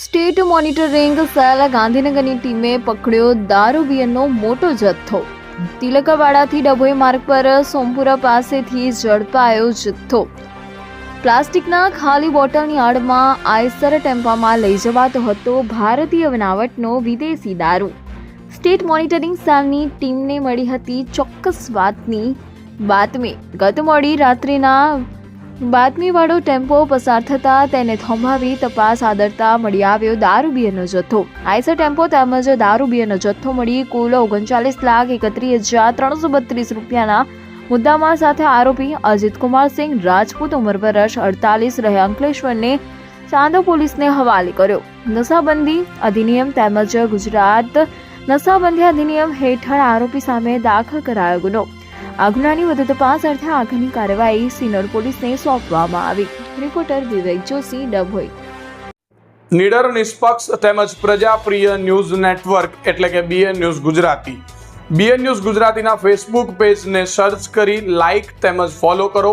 State monitoring cell ગાંધીનગરની ટીમે પકડ્યો દારૂબિયરનો મોટો જથ્થો. તિલકવાડાથી ડભોઈ માર્ગ પર સોમપુરા પાસેથી ઝડપાયો જથ્થો. પ્લાસ્ટિકના ખાલી બોટલની આડમાં આયસર ટેમ્પામાં લઈ જવાતો હતો ભારતીય બનાવટનો વિદેશી દારૂ. સ્ટેટ મોનિટરિંગ સેલની ટીમને મળી હતી ચોક્કસ વાતની બાતમી. ગત મોડી રાત્રિના બાતમીવાળો ટેમ્પો પસાર થતા તેને થોંભાવી તપાસ આદરતા મળી આવ્યો દારૂ બિયરનો જથ્થો. આઈસર ટેમ્પો તેમજ દારૂબિયરનો જથ્થો મળી કુલ ઓગણચાલીસ લાખ એકત્રીસ હજાર ત્રણસો બત્રીસ રૂપિયાના મુદ્દામાં સાથે આરોપી અજીત કુમાર સિંહ, રાજપૂત ઉંમર વર્ષ અડતાલીસ રહે અંકલેશ્વરને ચાંદો પોલીસને હવાલે કર્યો. નશાબંધી અધિનિયમ તેમજ ગુજરાત નશાબંધી અધિનિયમ હેઠળ આરોપી સામે દાખલ કરાયો ગુનો. આ ગુનાની વધુ તપાસ અર્થે આગળની કાર્યવાહી સિનોર પોલીસને સોંપવામાં આવી. રિપોર્ટર વિવેક જોશી ડભોઈ નિડર નિષ્પક્ષ તેમજ પ્રજાપ્રિય ન્યૂઝ નેટવર્ક એટલે કે BN news Gujarati. BN news ગુજરાતીના ફેસબુક પેજને સર્ચ કરી લાઇક તેમજ ફોલો કરો.